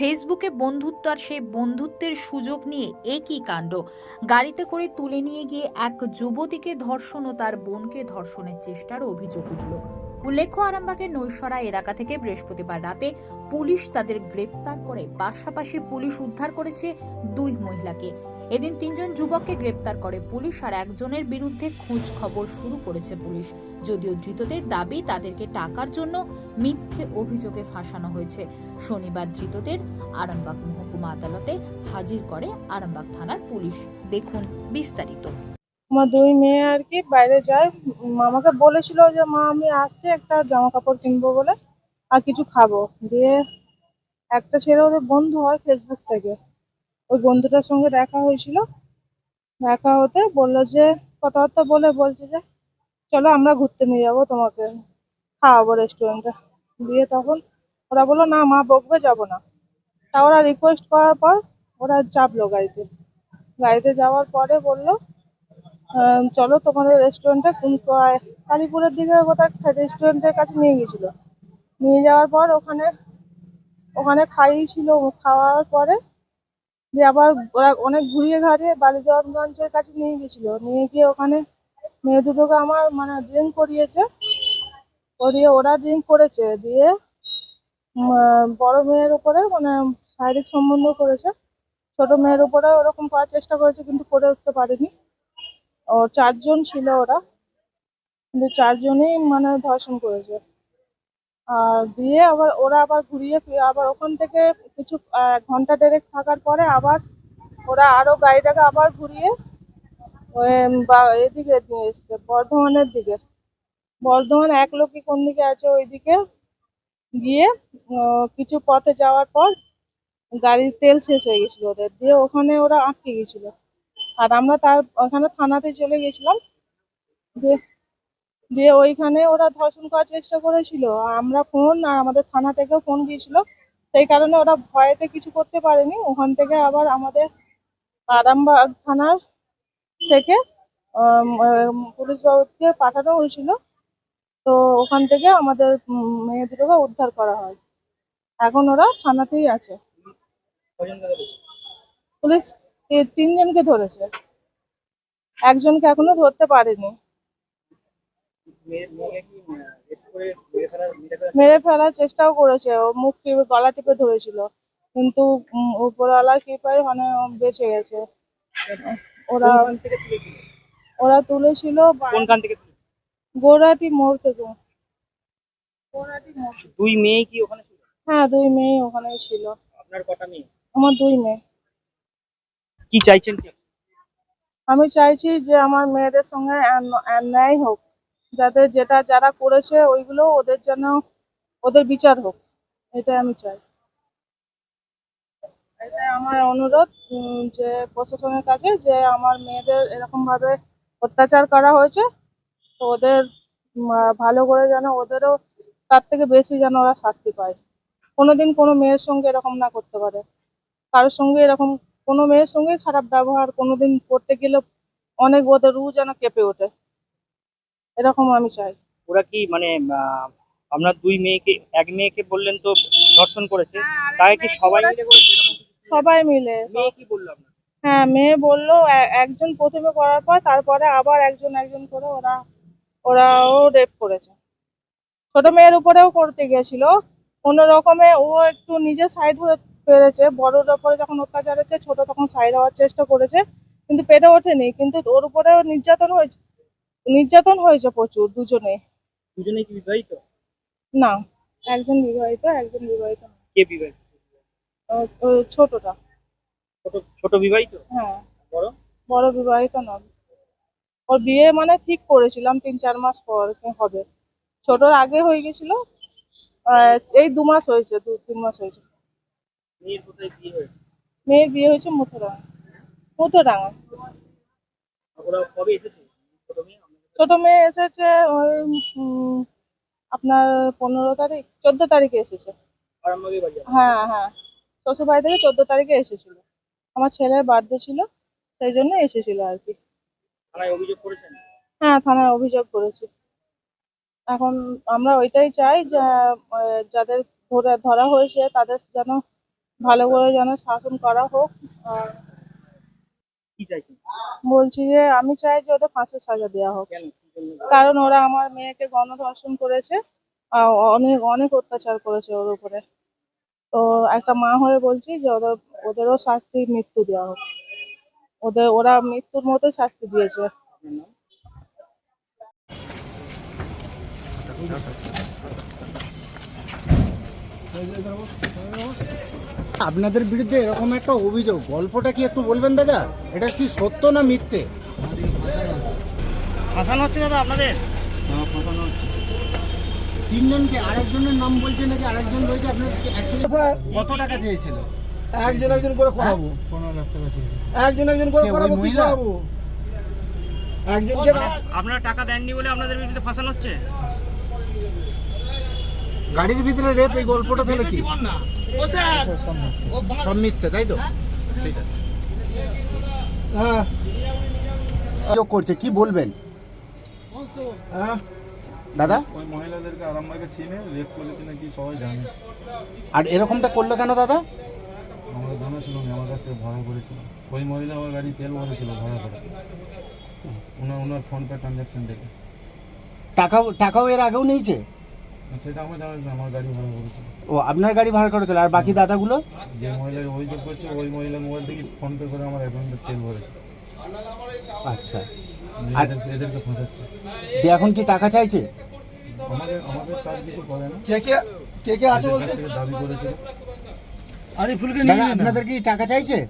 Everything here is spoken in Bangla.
ফেসবুকে বন্ধুত্ব আর সেই বন্ধুত্বের সুযোগ নিয়ে একই কাণ্ড। গাড়িতে করে তুলে নিয়ে গিয়ে এক যুবতীকে ধর্ষণ ও তার বোনকে ধর্ষণের চেষ্টার অভিযোগ উঠল। উল্লেখ্য, আরামবাগের নৈশরা এলাকা থেকে বৃহস্পতিবার রাতে পুলিশ তাদের গ্রেপ্তার করে। পাশাপাশি পুলিশ উদ্ধার করেছে দুই মহিলাকে। এদিন তিনজন যুবককে গ্রেপ্তার করে পুলিশ আর একজনের বিরুদ্ধে খোঁজ খবর শুরু করেছে পুলিশ। যদিও ধৃতদের দাবি, তাদেরকে টাকার জন্য মিথ্যে অভিযোগে ফাঁসানো হয়েছে। শনিবার ধৃতদের আরামবাগ মহকুমা আদালতে হাজির করে আরামবাগ থানার পুলিশ। দেখুন বিস্তারিত। আমার দুই মেয়ে আর কি বাইরে যায়। মামাকে বলেছিল যে, মা, আমি আসছি, একটা জামা কাপড় কিনবো বলে, আর কিছু খাব। দিয়ে একটা ছেলে ওদের বন্ধু হয় ফেসবুক থেকে। ওই বন্ধুটার সঙ্গে দেখা হয়েছিল। দেখা হতে বলল যে, কথাবার্তা বলে বলছে যে, চলো আমরা ঘুরতে নিয়ে যাব তোমাকে খাওয়াবো রেস্টুরেন্টে দিয়ে তখন ওরা বলল, না মা, বকবে যাব না। তা ওরা রিকোয়েস্ট করার পর ওরা চাপলো গাড়িতে। গাড়িতে যাওয়ার পরে বলল চলো তোমাদের রেস্টুরেন্টে কোন কালীপুরের দিকে একটা রেস্টুরেন্টের কাছে নিয়ে গেছিল নিয়ে যাওয়ার পর ওখানে ওখানে খাইয়েছিল। খাওয়ার পরে দিয়ে আবার ওরা অনেক ঘুরিয়ে ঘাড়িয়ে বালিগঞ্জের কাছে নিয়ে গেছিল। নিয়ে গিয়ে ওখানে মেয়ে দুটোকে আমার মানে ড্রিঙ্ক করিয়েছে। করিয়ে ওরা ড্রিঙ্ক করেছে। দিয়ে বড় মেয়ের উপরে মানে শারীরিক সম্বন্ধ করেছে। ছোট মেয়ের উপরে ওরকম করার চেষ্টা করেছে কিন্তু করে উঠতে পারেনি। ও চারজন ছিল ওরা। কিন্তু চারজনেই মানে ধর্ষণ করেছে। দিয়ে আবার ওরা আবার ঘুরিয়ে ফিরে আবার ওখান থেকে কিছু ঘণ্টা দেড়েক থাকার পরে আবার ওরা আরও গাড়িটাকে আবার ঘুরিয়ে এদিকে নিয়ে এসছে, বর্ধমানের দিকে। বর্ধমান এক লোকই কোন দিকে আছে ওইদিকে গিয়ে কিছু পথে যাওয়ার পর গাড়ির তেল শেষ হয়ে গেছিল ওদের, দিয়ে ওখানে ওরা আটকে গেছিল। আর আমরা তার, ওখানে থানাতে চলে গেছিলাম, দিয়ে দিয়ে ওইখানে ওরা ধর্ষণ করার চেষ্টা করেছিল। আমরা ফোন, আর আমাদের থানা থেকেও ফোন গিয়েছিল। সেই কারণে ওরা ভয়েতে কিছু করতে পারেনি। ওখান থেকে আবার আমাদের আরামবাগ থানার থেকে পুলিশ বাবুকে পাঠানো হয়েছিল। তো ওখান থেকে আমাদের মেয়ে দুটোকে উদ্ধার করা হয়। এখন ওরা থানাতেই আছে। পুলিশ তিনজনকে ধরেছে। একজনকে এখনও ধরতে পারেনি। মেরে ফেলার চেষ্টাও করেছে। ও মুখ টিপে গলা টিপে ধরেছিল। কিন্তু উম, উপরওয়ালার কৃপায় মানে বেঁচে গেছে। ওরা ওরা তুলেছিল কোনখান থেকে তুলে? মোড় থেকে। দুই মেয়ে কি ওখানে ছিল? হ্যাঁ দুই মেয়ে ওখানেই ছিল। আপনার কটা মেয়ে? আমার দুই মেয়ে। কি চাইছেন কি? আমি চাইছি যে আমার মেয়েদের সঙ্গে অন্যায় হোক। যাতে যেটা যারা করেছে ওইগুলো ওদের যেন ওদের বিচার হোক, এটাই আমি চাই। এটাই আমার অনুরোধ যে প্রশাসনের কাছে যে আমার মেয়েদের এরকম ভাবে অত্যাচার করা হয়েছে, তো ওদের ভালো করে যেন ওদেরও তার থেকে বেশি যেন ওরা শাস্তি পায়। কোনোদিন কোনো মেয়ের সঙ্গে এরকম না করতে পারে। কারোর সঙ্গে এরকম কোনো মেয়ের সঙ্গে খারাপ ব্যবহার কোনোদিন করতে গেলে অনেক ওদের রু যেন কেঁপে ওঠে। এরকম আমি চাই। ওরা কি মানে আপনার দুই মেয়েকে এক মেয়েকে বললেন তো দর্শন করেছে তাই কি সবাই মিলে? সবাই মিলে। মেয়ে কি বলল আপনার? হ্যাঁ মেয়ে বলল একজন প্রথমে করার পর তারপরে আবার একজন একজন করে ওরা ওরাও রেপ করেছে। ছোট মেয়ের উপরেও করতে গেছিল কোনো রকমে ও একটু নিজে সাইড হয়ে পেরেছে। বড়োর উপরে যখন অত্যাচার হচ্ছে ছোট তখন সাইড হওয়ার চেষ্টা করেছে কিন্তু পেরে ওঠেনি। কিন্তু ওর উপরেও নির্যাতন হয়েছে। নির্যাতন হয়েছে প্রচুর দুজনে। দুজনেই কি বিবাহিত? না একজন বিবাহিত একজন বিবাহিত না। কে বিবাহিত? ও- ও ছোটটা। ছোট ছোট বিবাহিত? হ্যাঁ। বড়? বড় বিবাহিত নয় ওর বিয়ে মানে ঠিক করেছিলাম তিন চার মাস পর হবে। ছোটর আগে হয়ে গেছিল আহ, এই দু মাস হয়েছে দু তিন মাস হয়েছে। মেয়ের কোথায় বিয়ে হয়েছে? মেয়ের বিয়ে হয়েছে মুথুরাঙা মুথুরাঙা ওরা কবে এসেছে? ছোট মেয়ে? ছোট মেয়ে এসেছে ওই আপনার পনেরো তারিখ চোদ্দ তারিখে এসেছে। হ্যাঁ হ্যাঁ। শ্বশুর বাড়ি থেকে চোদ্দ তারিখে এসেছিল। আমার ছেলের বার্থডে ছিল সেই জন্য এসেছিল আর কি। হ্যাঁ থানায় অভিযোগ করেছি। এখন আমরা ওইটাই চাই যে যাদের ধরে ধরা হয়েছে তাদের যেন ভালো করে যেন শাসন করা হোক আর কি চাইছেন? বলছি যে আমি চাই যে ওদের ফাঁসির সাজা দেওয়া হোক? কারণ ওরা আমার মেয়েকে গণধর্ষণ করেছে অনেক অনেক অত্যাচার করেছে ওর উপরে। তো একটা মা হয়ে বলছি যে ওদের ওদেরও শাস্তি মৃত্যু দেওয়া হোক। ওদের ওরা মৃত্যুর মতো শাস্তি দিয়েছে। আপনার নাম? আপনাদের বিরুদ্ধে এরকম একটা অভিযোগ। গল্পটা কি একটু বলবেন দাদা? এটা কি সত্য না মিথ্যে? ফাঁসানো হচ্ছে দাদা আপনাদের? তিনজনকে আরেকজনের নাম বলছে নাকি আরেকজন বলছে আপনার কত টাকা চেয়েছিল? একজন একজন করে করাবো। একজন একজন করে করাবো কি করাবো? একজনকে আপনারা টাকা দেননি বলে আপনাদের বিরুদ্ধে ফাঁসানো হচ্ছে? গাড়ির ভিতরে রেপ এই গল্পটা তাহলে কি? সব মিথ্যে তাই তো? ঠিক আছে। হ্যাঁ। করছে? কি বলবেন? হ্যাঁ। দাদা? ওই মহিলাদেরকে আরামবাগে চিনে রেপ করেছে নাকি সবাই জানে। আর এরকমটা করল কেন দাদা? আমরা জানা ছিল আমার কাছে ভাড়া করেছিল। ওই মহিলা আমার গাড়ি তেল ভরেছিল ভাড়া করে। ওনার ওনার ফোনপে থেকে টাকাও টাকাও এর আগেও নিয়েছে? সেটা আমার জানা আমার গাড়ি ভাড়া করেছিল ও আপনার গাড়ি ভাড়া করে দিল আর বাকি দাদাগুলো? যে মহিলার অভিযোগ করছে ওই মহিলার মোবাইল থেকে ফোনপে করে আমার অ্যাকাউন্টে তেল ভরেছে। আচ্ছা। আর- এদেরকে ফাঁসাচ্ছে। দিয়ে এখন কি টাকা চাইছে? আমাদের আমাদের চার্জ কিছু করে না। কে কে কে কে আছে বলতে? দাবি করেছিল। দাদা আপনাদের কি টাকা চাইছে?